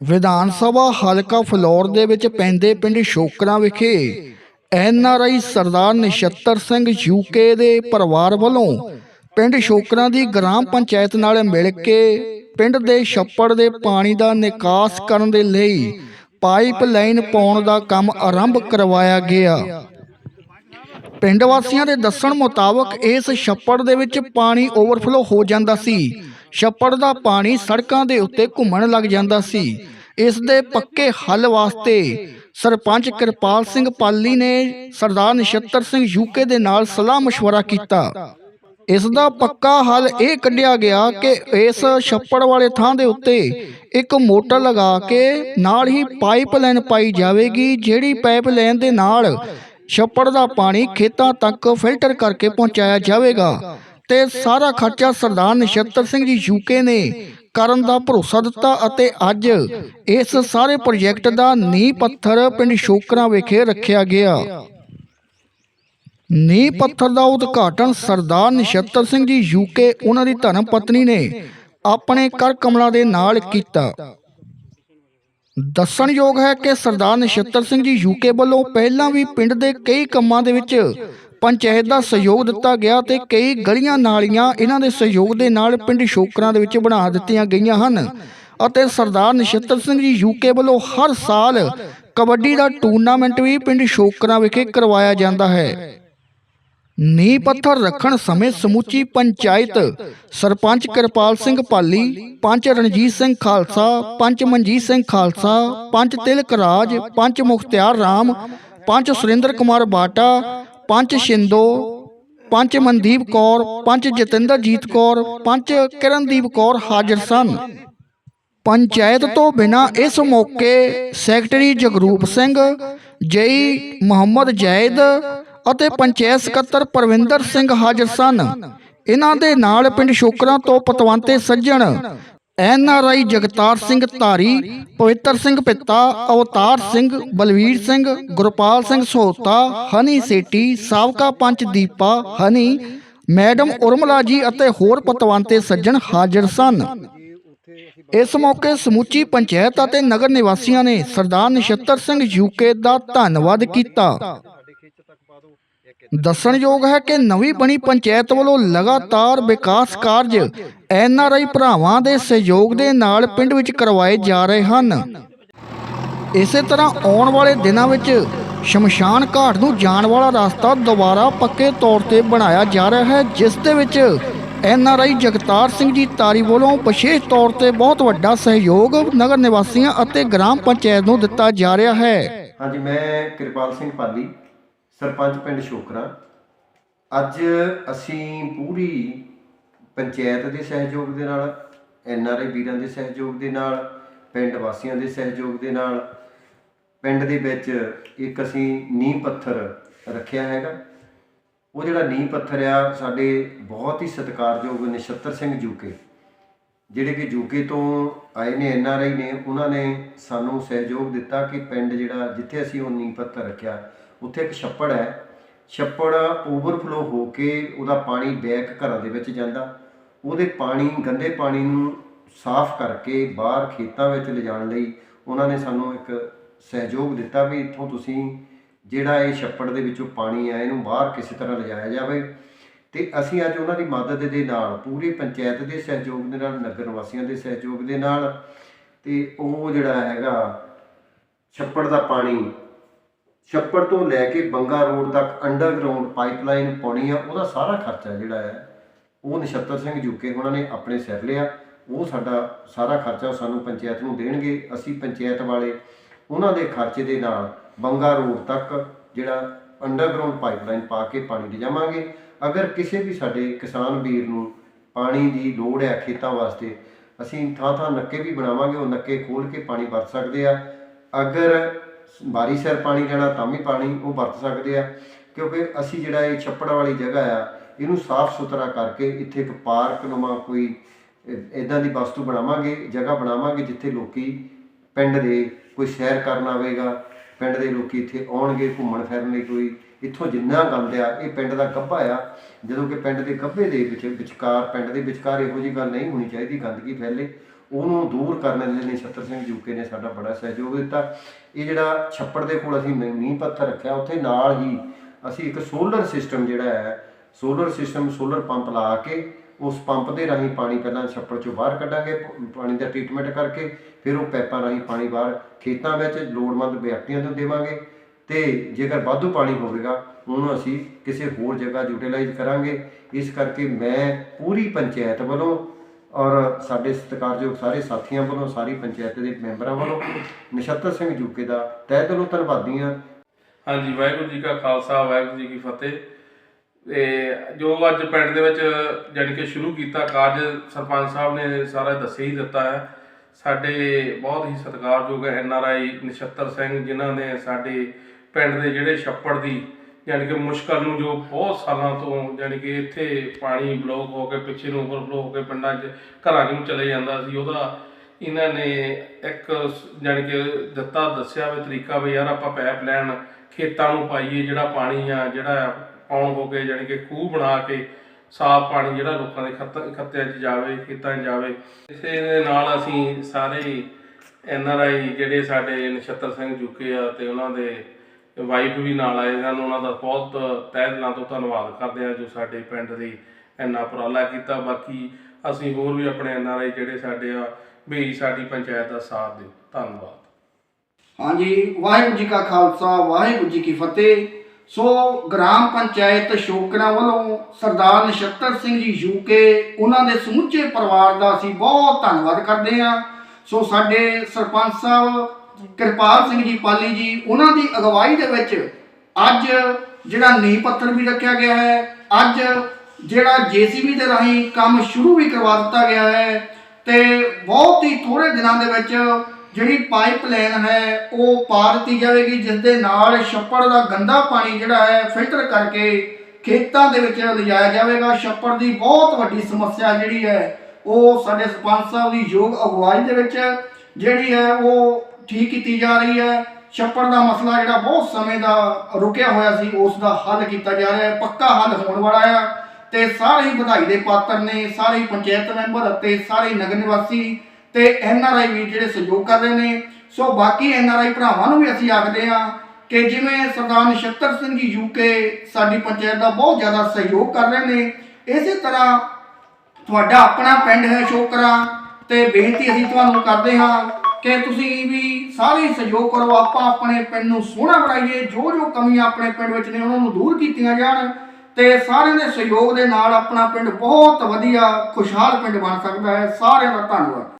ਵਿਧਾਨ ਸਭਾ ਹਲਕਾ ਫਲੌਰ ਦੇ ਵਿੱਚ ਪੈਂਦੇ ਪਿੰਡ ਸ਼ੋਕਰਾਂ ਵਿਖੇ N R I Sardar Nachhattar Singh UK ਦੇ ਪਰਿਵਾਰ ਵੱਲੋਂ ਪਿੰਡ ਸ਼ੋਕਰਾਂ ਦੀ ਗ੍ਰਾਮ ਪੰਚਾਇਤ ਨਾਲ ਮਿਲ ਕੇ ਪਿੰਡ ਦੇ ਛੱਪੜ ਦੇ ਪਾਣੀ ਦਾ ਨਿਕਾਸ ਕਰਨ ਦੇ ਲਈ ਪਾਈਪ ਲਾਈਨ ਪਾਉਣ ਦਾ ਕੰਮ ਆਰੰਭ ਕਰਵਾਇਆ ਗਿਆ। ਪਿੰਡ ਵਾਸੀਆਂ ਦੇ ਦੱਸਣ ਮੁਤਾਬਕ ਇਸ ਛੱਪੜ ਦੇ ਵਿੱਚ ਪਾਣੀ ਓਵਰਫਲੋ ਹੋ ਜਾਂਦਾ ਸੀ। ਛੱਪੜ ਦਾ ਪਾਣੀ ਸੜਕਾਂ ਦੇ ਉੱਤੇ ਘੁੰਮਣ ਲੱਗ ਜਾਂਦਾ ਸੀ ਇਸ ਦੇ ਪੱਕੇ ਹੱਲ ਵਾਸਤੇ ਸਰਪੰਚ ਕਿਰਪਾਲ ਸਿੰਘ ਪਾਲੀ ਨੇ ਸਰਦਾਰ ਨਛੱਤਰ ਸਿੰਘ ਯੂਕੇ ਦੇ ਨਾਲ ਸਲਾਹ مشورہ ਕੀਤਾ ਇਸ ਦਾ ਪੱਕਾ ਹੱਲ ਇਹ ਕੱਢਿਆ ਗਿਆ ਕਿ ਇਸ ਛੱਪੜ ਵਾਲੇ ਥਾਂ ਦੇ ਉੱਤੇ ਇੱਕ ਮੋਟਰ ਲਗਾ ਕੇ ਨਾਲ ਹੀ ਪਾਈਪ ਲਾਈਨ ਪਾਈ ਜਾਵੇਗੀ ਜਿਹੜੀ ਪਾਈਪ ਲਾਈਨ ਦੇ ਨਾਲ ਛੱਪੜ ਦਾ ਪਾਣੀ ਖੇਤਾਂ ਤੱਕ ਫਿਲਟਰ ਕਰਕੇ ਪਹੁੰਚਾਇਆ ਜਾਵੇਗਾ ਤੇ ਸਾਰਾ ਖਰਚਾ ਸਰਦਾਰ ਨਛੱਤਰ ਸਿੰਘ ਜੀ ਯੂਕੇ ਨੇ ਕਰਨ ਦਾ ਭਰੋਸਾ ਦਿੱਤਾ ਅਤੇ ਅੱਜ ਇਸ ਸਾਰੇ ਪ੍ਰੋਜੈਕਟ ਦਾ ਨੀਂਹ ਪੱਥਰ ਪਿੰਡ ਸ਼ੋਕਰਾਂ ਵਿਖੇ ਰੱਖਿਆ ਗਿਆ। ਨੀਂਹ ਪੱਥਰ ਦਾ ਉਦਘਾਟਨ ਸਰਦਾਰ ਨਛੱਤਰ ਸਿੰਘ ਜੀ ਯੂਕੇ ਉਹਨਾਂ ਦੀ ਧਰਮ ਪਤਨੀ ਨੇ ਆਪਣੇ ਕਰ ਕਮਲਾਂ ਦੇ ਨਾਲ ਕੀਤਾ। ਦੱਸਣਯੋਗ ਹੈ ਕਿ ਸਰਦਾਰ ਨਛੱਤਰ ਸਿੰਘ ਜੀ ਯੂਕੇ ਵੱਲੋਂ ਪਹਿਲਾਂ ਵੀ ਪਿੰਡ ਦੇ ਕਈ ਕੰਮਾਂ ਦੇ ਵਿੱਚ ਪੰਚਾਇਤ ਦਾ ਸਹਿਯੋਗ ਦਿੱਤਾ ਗਿਆ ਤੇ ਕਈ ਗਲੀਆਂ ਨਾਲੀਆਂ ਇਹਨਾਂ ਦੇ ਸਹਿਯੋਗ ਦੇ ਨਾਲ ਪਿੰਡ ਸ਼ੋਕਰਾਂ ਦੇ ਵਿੱਚ ਬਣਾ ਦਿੱਤੀਆਂ ਗਈਆਂ ਹਨ। ਅਤੇ ਸਰਦਾਰ ਨਛੱਤਰ ਸਿੰਘ ਜੀ ਯੂਕੇ ਵੱਲੋਂ ਹਰ ਸਾਲ ਕਬੱਡੀ ਦਾ ਟੂਰਨਾਮੈਂਟ ਵੀ ਪਿੰਡ ਸ਼ੋਕਰਾਂ ਵਿਖੇ ਕਰਵਾਇਆ ਜਾਂਦਾ ਹੈ। ਨੀਂਹ ਪੱਥਰ ਰੱਖਣ ਸਮੇਂ ਸਮੁੱਚੀ ਪੰਚਾਇਤ ਸਰਪੰਚ ਕਿਰਪਾਲ ਸਿੰਘ ਪਾਲੀ, ਪੰਚ ਰਣਜੀਤ ਸਿੰਘ ਖਾਲਸਾ, ਪੰਚ ਮਨਜੀਤ ਸਿੰਘ ਖਾਲਸਾ, ਪੰਚ ਤਿਲਕ ਰਾਜ, ਪੰਚ ਮੁਖਤਿਆਰ ਰਾਮ, ਪੰਚ ਸੁਰਿੰਦਰ ਕੁਮਾਰ ਬਾਟਾ ਪੰਚ ਸ਼ਿੰਦੋ ਪੰਚ ਮਨਦੀਪ ਕੌਰ ਪੰਚ ਜਤਿੰਦਰਜੀਤ ਕੌਰ ਪੰਚ ਕਿਰਨਦੀਪ ਕੌਰ ਹਾਜ਼ਰ ਸਨ। ਪੰਚਾਇਤ ਤੋਂ ਬਿਨਾ ਇਸ ਮੌਕੇ ਸੈਕਟਰੀ ਜਗਰੂਪ ਸਿੰਘ, ਜਈ ਮੁਹੰਮਦ ਜੈਦ ਅਤੇ ਪੰਚਾਇਤ ਸਕੱਤਰ ਪਰਵਿੰਦਰ ਸਿੰਘ ਹਾਜ਼ਰ ਸਨ। ਇਹਨਾਂ ਦੇ ਨਾਲ ਪਿੰਡ ਸ਼ੋਕਰਾਂ ਤੋਂ ਪਤਵੰਤੇ ਸੱਜਣ N R I Jagtar Singh Dhari, Pavittar Singh ਪਿੱਤਾ, Avtar Singh, Balvir Singh, Gurpal Singh ਸੋਤਾ ਹਨੀ ਸੇਟੀ ਸਾਬਕਾ ਪੰਚ ਦੀਪਾ, ਹਨੀ, ਮੈਡਮ ਉਰਮਲਾ ਜੀ ਅਤੇ ਹੋਰ ਪਤਵੰਤੇ ਸੱਜਣ ਹਾਜ਼ਰ ਸਨ। ਇਸ ਮੌਕੇ ਸਮੁੱਚੀ ਪੰਚਾਇਤ ਅਤੇ ਨਗਰ ਨਿਵਾਸੀਆਂ ਨੇ ਸਰਦਾਰ ਨਛੱਤਰ ਸਿੰਘ ਯੂਕੇ ਦਾ ਧੰਨਵਾਦ ਕੀਤਾ। ਦੱਸਣਯੋਗ ਹੈ ਕਿ ਨਵੀਂ ਬਣੀ ਪੰਚਾਇਤ ਵੱਲੋਂ ਲਗਾਤਾਰ ਵਿਕਾਸ ਕਾਰਜ ਐਨ ਆਰ ਆਈ ਭਰਾਵਾਂ ਦੇ ਸਹਿਯੋਗ ਦੇ ਨਾਲ ਪਿੰਡ ਵਿੱਚ ਕਰਵਾਏ ਜਾ ਰਹੇ ਹਨ। ਇਸੇ ਤਰ੍ਹਾਂ ਆਉਣ ਵਾਲੇ ਦਿਨਾਂ ਵਿੱਚ ਸ਼ਮਸ਼ਾਨ ਘਾਟ ਨੂੰ ਜਾਣ ਵਾਲਾ ਰਸਤਾ ਦੁਬਾਰਾ ਪੱਕੇ ਤੌਰ ਤੇ ਬਣਾਇਆ ਜਾ ਰਿਹਾ ਹੈ, ਜਿਸ ਦੇ ਵਿੱਚ N R I Jagtar Singh ji Tari ਵੱਲੋਂ ਵਿਸ਼ੇਸ਼ ਤੌਰ ਤੇ ਬਹੁਤ ਵੱਡਾ ਸਹਿਯੋਗ ਨਗਰ ਨਿਵਾਸੀਆਂ ਅਤੇ ਗ੍ਰਾਮ ਪੰਚਾਇਤ ਨੂੰ ਦਿੱਤਾ ਜਾ ਰਿਹਾ ਹੈ। ਹਾਂਜੀ, ਮੈਂ ਕਿਰਪਾਲ ਸਿੰਘ ਪਾਲੀ ਸਰਪੰਚ ਪਿੰਡ ਸ਼ੋਕਰਾ। ਅੱਜ ਅਸੀਂ ਪੂਰੀ ਪੰਚਾਇਤ ਦੇ ਸਹਿਯੋਗ ਦੇ ਨਾਲ, ਐਨ ਆਰ ਆਈ ਵੀਰਾਂ ਦੇ ਸਹਿਯੋਗ ਦੇ ਨਾਲ, ਪਿੰਡ ਵਾਸੀਆਂ ਦੇ ਸਹਿਯੋਗ ਦੇ ਨਾਲ, ਪਿੰਡ ਦੇ ਵਿੱਚ ਇੱਕ ਅਸੀਂ ਨੀਂਹ ਪੱਥਰ ਰੱਖਿਆ ਹੈਗਾ। ਉਹ ਜਿਹੜਾ ਨੀਂਹ ਪੱਥਰ ਆ, ਸਾਡੇ ਬਹੁਤ ਹੀ ਸਤਿਕਾਰਯੋਗ ਨਛੱਤਰ ਸਿੰਘ ਜੂਕੇ। ਜਿਹੜੇ ਕਿ ਜੂਕੇ ਤੋਂ ਆਏ ਨੇ ਐਨ ਆਰ ਆਈ ਨੇ, ਉਹਨਾਂ ਨੇ ਸਾਨੂੰ ਸਹਿਯੋਗ ਦਿੱਤਾ ਕਿ ਪਿੰਡ ਜਿਹੜਾ, ਜਿੱਥੇ ਅਸੀਂ ਉਹ ਨੀਂਹ ਪੱਥਰ ਰੱਖਿਆ ਉੱਥੇ ਇੱਕ ਛੱਪੜ ਹੈ। ਛੱਪੜ ਓਵਰਫਲੋ ਹੋ ਕੇ ਉਹਦਾ ਪਾਣੀ ਬੈਕ ਘਰਾਂ ਦੇ ਵਿੱਚ ਜਾਂਦਾ। ਉਹਦੇ ਪਾਣੀ, ਗੰਦੇ ਪਾਣੀ ਨੂੰ ਸਾਫ਼ ਕਰਕੇ ਬਾਹਰ ਖੇਤਾਂ ਵਿੱਚ ਲਿਜਾਣ ਲਈ ਉਹਨਾਂ ਨੇ ਸਾਨੂੰ ਇੱਕ ਸਹਿਯੋਗ ਦਿੱਤਾ ਵੀ ਇੱਥੋਂ ਤੁਸੀਂ ਜਿਹੜਾ ਇਹ ਛੱਪੜ ਦੇ ਵਿੱਚੋਂ ਪਾਣੀ ਆ ਇਹਨੂੰ ਬਾਹਰ ਕਿਸੇ ਤਰ੍ਹਾਂ ਲਿਜਾਇਆ ਜਾਵੇ। ਤੇ ਅਸੀਂ ਅੱਜ ਉਹਨਾਂ ਦੀ ਮਦਦ ਦੇ ਨਾਲ, ਪੂਰੀ ਪੰਚਾਇਤ ਦੇ ਸਹਿਯੋਗ ਦੇ ਨਾਲ, ਨਗਰ ਵਾਸੀਆਂ ਦੇ ਸਹਿਯੋਗ ਦੇ ਨਾਲ ਤੇ ਉਹ ਜਿਹੜਾ ਹੈਗਾ, ਛੱਪੜ ਦਾ ਪਾਣੀ ਛੱਪੜ ਤੋਂ ਲੈ ਕੇ ਬੰਗਾ ਰੋਡ ਤੱਕ ਅੰਡਰਗਰਾਉਂਡ ਪਾਈਪਲਾਈਨ ਪਾਉਣੀ ਆ, ਉਹਦਾ ਸਾਰਾ ਖਰਚਾ ਜਿਹੜਾ ਹੈ, ਉਹ ਨਛੱਤਰ ਸਿੰਘ ਜੁਕੇ ਉਹਨਾਂ ਨੇ ਆਪਣੇ ਸਿਰ ਲਿਆ। ਉਹ ਸਾਡਾ ਸਾਰਾ ਖਰਚਾ ਸਾਨੂੰ ਪੰਚਾਇਤ ਨੂੰ ਦੇਣਗੇ। ਅਸੀਂ ਪੰਚਾਇਤ ਵਾਲੇ ਉਹਨਾਂ ਦੇ ਖਰਚੇ ਦੇ ਨਾਲ ਬੰਗਾ ਰੋਡ ਤੱਕ ਜਿਹੜਾ ਅੰਡਰਗਰਾਉਂਡ ਪਾਈਪਲਾਈਨ ਪਾ ਕੇ ਪਾਣੀ ਲਿਜਾਵਾਂਗੇ ਅਗਰ ਕਿਸੇ ਵੀ ਸਾਡੇ ਕਿਸਾਨ ਵੀਰ ਨੂੰ ਪਾਣੀ ਦੀ ਲੋੜ ਹੈ ਖੇਤਾਂ ਵਾਸਤੇ, ਅਸੀਂ ਥਾਂ ਥਾਂ ਨੱਕੇ ਵੀ ਬਣਾਵਾਂਗੇ, ਉਹ ਨੱਕੇ ਖੋਲ ਕੇ ਪਾਣੀ ਵਰਤ ਸਕਦੇ ਆ। ਅਗਰ ਬਾਰੀ ਸਿਰ ਪਾਣੀ ਲੈਣਾ ਤਾਂ ਵੀ ਪਾਣੀ ਉਹ ਵਰਤ ਸਕਦੇ ਆ, ਕਿਉਂਕਿ ਅਸੀਂ ਜਿਹੜਾ ਇਹ ਛੱਪੜ ਵਾਲੀ ਜਗ੍ਹਾ ਆ, ਇਹਨੂੰ ਸਾਫ਼ ਸੁਥਰਾ ਕਰਕੇ ਇੱਥੇ ਇੱਕ ਪਾਰਕ ਨੁਮਾ ਕੋਈ ਇਦਾਂ ਦੀ ਵਸਤੂ ਬਣਾਵਾਂਗੇ, ਜਗ੍ਹਾ ਬਣਾਵਾਂਗੇ ਜਿੱਥੇ ਲੋਕੀ ਪਿੰਡ ਦੇ ਕੋਈ ਸੈਰ ਕਰਨ ਆਵੇਗਾ, ਪਿੰਡ ਦੇ ਲੋਕੀ ਇੱਥੇ ਆਉਣਗੇ, ਘੁੰਮਣ ਫਿਰਨ ਲਈ ਕੋਈ, ਇੱਥੋਂ ਜਿੰਨਾ ਗੰਦ ਆ, ਇਹ ਪਿੰਡ ਦਾ ਗੱਭਾ ਆ, ਜਦੋਂ ਕਿ ਪਿੰਡ ਦੇ ਗੱਭੇ ਦੇ ਵਿੱਚ ਵਿਚਕਾਰ, ਪਿੰਡ ਦੇ ਵਿਚਕਾਰ ਇਹੋ ਜਿਹੀ ਗੱਲ ਨਹੀਂ ਹੋਣੀ ਚਾਹੀਦੀ, ਗੰਦਗੀ ਫੈਲੇ ਉਹਨੂੰ ਦੂਰ ਕਰਨ ਦੇ ਲਈ ਨਛੱਤਰ ਸਿੰਘ ਜੂਕੇ ਨੇ ਸਾਡਾ ਬੜਾ ਸਹਿਯੋਗ ਦਿੱਤਾ। ਇਹ ਜਿਹੜਾ ਛੱਪੜ ਦੇ ਕੋਲ ਅਸੀਂ ਨੀਂਹ ਪੱਥਰ ਰੱਖਿਆ, ਉੱਥੇ ਨਾਲ ਹੀ ਅਸੀਂ ਇੱਕ ਸੋਲਰ ਸਿਸਟਮ ਜਿਹੜਾ ਹੈ ਸੋਲਰ ਸਿਸਟਮ ਸੋਲਰ ਪੰਪ ਲਾ ਕੇ ਉਸ ਪੰਪ ਦੇ ਰਾਹੀਂ ਪਾਣੀ ਪਹਿਲਾਂ ਛੱਪੜ ਚੋਂ ਬਾਹਰ ਕੱਢਾਂਗੇ ਪਾਣੀ ਦਾ ਟ੍ਰੀਟਮੈਂਟ ਕਰਕੇ ਫਿਰ ਉਹ ਪੈਪਾਂ ਰਾਹੀਂ ਪਾਣੀ ਬਾਹਰ ਖੇਤਾਂ ਵਿੱਚ ਲੋੜਵੰਦ ਵਿਅਕਤੀਆਂ ਨੂੰ ਦੇਵਾਂਗੇ ਤੇ ਜੇਕਰ ਵਾਧੂ ਪਾਣੀ ਹੋਵੇਗਾ, ਉਹਨੂੰ ਅਸੀਂ ਕਿਸੇ ਹੋਰ ਜਗ੍ਹਾ ਯੂਟਿਲਾਈਜ਼ ਕਰਾਂਗੇ। ਇਸ ਕਰਕੇ ਮੈਂ ਪੂਰੀ ਪੰਚਾਇਤ ਵੱਲੋਂ ਔਰ ਸਾਡੇ ਸਤਿਕਾਰਯੋਗ ਸਾਰੇ ਸਾਥੀਆਂ ਵੱਲੋਂ, ਸਾਰੀ ਪੰਚਾਇਤ ਦੇ ਮੈਂਬਰਾਂ ਵੱਲੋਂ ਨਛੱਤਰ ਸਿੰਘ ਜੂਕੇ ਦਾ ਤਹਿ ਦਿਲੋਂ ਧੰਨਵਾਦੀ ਹਾਂ। ਹਾਂਜੀ, ਵਾਹਿਗੁਰੂ ਜੀ ਕਾ ਖਾਲਸਾ, ਵਾਹਿਗੁਰੂ ਜੀ ਕੀ ਫਤਿਹ। ਤੇ ਜੋ ਅੱਜ ਪਿੰਡ ਦੇ ਵਿੱਚ ਜਾਣੀ ਕਿ ਸ਼ੁਰੂ ਕੀਤਾ ਕਾਰਜ, ਸਰਪੰਚ ਸਾਹਿਬ ਨੇ ਸਾਰਾ ਦੱਸੇ ਹੀ ਦਿੱਤਾ ਹੈ। ਸਾਡੇ ਬਹੁਤ ਹੀ ਸਤਿਕਾਰਯੋਗ N R I Nachhattar Singh, ਜਿਨ੍ਹਾਂ ਨੇ ਸਾਡੇ ਪਿੰਡ ਦੇ ਜਿਹੜੇ ਛੱਪੜ ਦੀ ਯਾਨੀ ਕਿ ਮੁਸ਼ਕਲ ਨੂੰ ਜੋ ਬਹੁਤ ਸਾਲਾਂ ਤੋਂ ਯਾਨੀ ਕਿ ਇੱਥੇ ਪਾਣੀ ਬਲੌਕ ਹੋ ਕੇ ਪਿੱਛੇ ਨੂੰ ਓਵਰਫਲੋ ਹੋ ਕੇ ਪਿੰਡਾਂ 'ਚ ਘਰਾਂ ਨੂੰ ਚਲੇ ਜਾਂਦਾ ਸੀ। ਉਹਦਾ ਇਹਨਾਂ ਨੇ ਇੱਕ ਜਾਣੀ ਕਿ ਦਿੱਤਾ, ਦੱਸਿਆ ਵੀ ਤਰੀਕਾ ਵੀ ਯਾਰ ਆਪਾਂ ਪੈਪ ਲੈਣ ਖੇਤਾਂ ਨੂੰ ਪਾਈਏ ਜਿਹੜਾ ਪਾਣੀ ਆ, ਜਿਹੜਾ ਆਉਣ ਹੋ ਕੇ ਜਾਣੀ ਕਿ ਖੂਹ ਬਣਾ ਕੇ ਸਾਫ਼ ਪਾਣੀ ਜਿਹੜਾ ਲੋਕਾਂ ਦੇ ਖੱਤ, ਖੱਤਿਆਂ 'ਚ ਜਾਵੇ, ਖੇਤਾਂ 'ਚ ਜਾਵੇ। ਇਸੇ ਦੇ ਨਾਲ ਅਸੀਂ ਸਾਰੇ ਐਨ ਆਰ ਆਈ ਜਿਹੜੇ ਸਾਡੇ ਨਛੱਤਰ ਸਿੰਘ ਜੁਕੇ ਆ ਤੇ ਉਹਨਾਂ ਦੇ ਵਾਈਫ ਵੀ ਨਾਲ ਆਏ ਹਨ। ਉਹਨਾਂ ਦਾ ਬਹੁਤ ਤਹਿ ਦਿਲਾਂ ਤੋਂ ਧੰਨਵਾਦ ਕਰਦੇ ਹਾਂ ਜੋ ਸਾਡੇ ਪਿੰਡ ਲਈ ਇੰਨਾ ਉਪਰਾਲਾ ਕੀਤਾ। ਬਾਕੀ ਅਸੀਂ ਹੋਰ ਵੀ ਆਪਣੇ ਐਨ ਆਰ ਆਈ ਜਿਹੜੇ ਸਾਡੇ ਆ, ਵੀ ਸਾਡੀ ਪੰਚਾਇਤ ਦਾ ਸਾਥ ਦਿਓ ਧੰਨਵਾਦ। ਹਾਂਜੀ, ਵਾਹਿਗੁਰੂ ਜੀ ਕਾ ਖਾਲਸਾ, ਵਾਹਿਗੁਰੂ ਜੀ ਕੀ ਫਤਿਹ। ਸੋ ਗ੍ਰਾਮ ਪੰਚਾਇਤ ਸ਼ੋਕਰਾ ਵੱਲੋਂ ਸਰਦਾਰ ਨਛੱਤਰ ਸਿੰਘ ਜੀ ਯੂਕੇ ਉਹਨਾਂ ਦੇ ਸਮੁੱਚੇ ਪਰਿਵਾਰ ਦਾ ਅਸੀਂ ਬਹੁਤ ਧੰਨਵਾਦ ਕਰਦੇ ਹਾਂ। ਸੋ ਸਾਡੇ ਸਰਪੰਚ ਸਾਹਿਬ ਕਿਰਪਾਲ ਸਿੰਘ ਜੀ, ਪਾਲੀ ਜੀ, ਉਹਨਾਂ ਦੀ ਅਗਵਾਈ ਦੇ ਵਿੱਚ ਅੱਜ ਜਿਹੜਾ ਨੀਂਹ ਪੱਥਰ ਵੀ ਰੱਖਿਆ ਗਿਆ ਹੈ, ਅੱਜ ਜਿਹੜਾ ਜੀਸੀਬੀ ਦੇ ਰਾਹੀਂ ਕੰਮ ਸ਼ੁਰੂ ਵੀ ਕਰਵਾ ਦਿੱਤਾ ਗਿਆ ਹੈ ਤੇ ਬਹੁਤ ਹੀ ਥੋੜੇ ਦਿਨਾਂ ਦੇ ਵਿੱਚ ਜਿਹੜੀ ਪਾਈਪਲਾਈਨ ਹੈ, ਉਹ ਪਾ ਦਿੱਤੀ ਜਾਵੇਗੀ ਜਿਸ ਦੇ ਨਾਲ ਛੱਪੜ ਦਾ ਗੰਦਾ ਪਾਣੀ ਜਿਹੜਾ ਹੈ, ਫਿਲਟਰ ਕਰਕੇ ਖੇਤਾਂ ਦੇ ਵਿੱਚ ਲਿਜਾਇਆ ਜਾਵੇਗਾ। ਛੱਪੜ ਦੀ ਬਹੁਤ ਵੱਡੀ ਸਮੱਸਿਆ ਜਿਹੜੀ ਹੈ, ਉਹ ਸਾਡੇ ਸਰਪੰਚ ਸਾਹਿਬ ਦੀ ਯੋਗ ਅਗਵਾਈ ਦੇ ਵਿੱਚ ਜਿਹੜੀ ਹੈ, ਉਹ ਠੀਕ ਕੀਤੀ ਜਾ ਰਹੀ ਹੈ। ਛੱਪੜ ਦਾ ਮਸਲਾ ਜਿਹੜਾ ਬਹੁਤ ਸਮੇਂ ਦਾ ਰੁਕਿਆ ਹੋਇਆ ਸੀ, ਉਸ ਦਾ ਹੱਲ ਕੀਤਾ ਜਾ ਰਿਹਾ ਹੈ, ਪੱਕਾ ਹੱਲ ਹੋਣ ਵਾਲਾ ਹੈ। ਤੇ ਸਾਰੇ ਹੀ ਵਧਾਈ ਦੇ ਪਾਤਰ ਨੇ, ਸਾਰੇ ਹੀ ਪੰਚਾਇਤ ਮੈਂਬਰ ਅਤੇ ਸਾਰੇ ਹੀ ਨਗਰ ਨਿਵਾਸੀ ਤੇ ਐਨ ਆਰ ਆਈ ਵੀ ਜਿਹੜੇ ਸਹਿਯੋਗ ਕਰ ਰਹੇ ਨੇ। ਸੋ ਬਾਕੀ ਐਨ ਆਰ ਆਈ ਭਰਾਵਾਂ ਨੂੰ ਵੀ ਅਸੀਂ ਆਖਦੇ ਹਾਂ ਕਿ ਜਿਵੇਂ ਸਰਦਾਰ ਨਛੱਤਰ ਸਿੰਘ ਜੀ ਯੂਕੇ ਸਾਡੀ ਪੰਚਾਇਤ ਦਾ ਬਹੁਤ ਜ਼ਿਆਦਾ ਸਹਿਯੋਗ ਕਰ ਰਹੇ ਨੇ, ਇਸੇ ਤਰ੍ਹਾਂ ਤੁਹਾਡਾ ਆਪਣਾ ਪਿੰਡ ਹੈ ਸ਼ੋਕਰਾ ਤੇ ਬੇਨਤੀ ਅਸੀਂ ਤੁਹਾਨੂੰ ਕਰਦੇ ਹਾਂ ਕਿ ਤੁਸੀਂ ਵੀ ਸਾਰੇ ਸਹਿਯੋਗ ਕਰੋ, ਆਪਾਂ ਆਪਣੇ ਪਿੰਡ ਨੂੰ ਸੋਹਣਾ ਬਣਾਈਏ, ਜੋ ਜੋ ਕਮੀਆਂ ਆਪਣੇ ਪਿੰਡ ਵਿੱਚ ਨੇ, ਉਹਨਾਂ ਨੂੰ ਦੂਰ ਕੀਤੀਆਂ ਜਾਣ ਤੇ ਸਾਰਿਆਂ ਦੇ ਸਹਿਯੋਗ ਦੇ ਨਾਲ ਆਪਣਾ ਪਿੰਡ ਬਹੁਤ ਵਧੀਆ, ਖੁਸ਼ਹਾਲ ਪਿੰਡ ਬਣ ਸਕਦਾ ਹੈ। ਸਾਰਿਆਂ ਦਾ ਧੰਨਵਾਦ।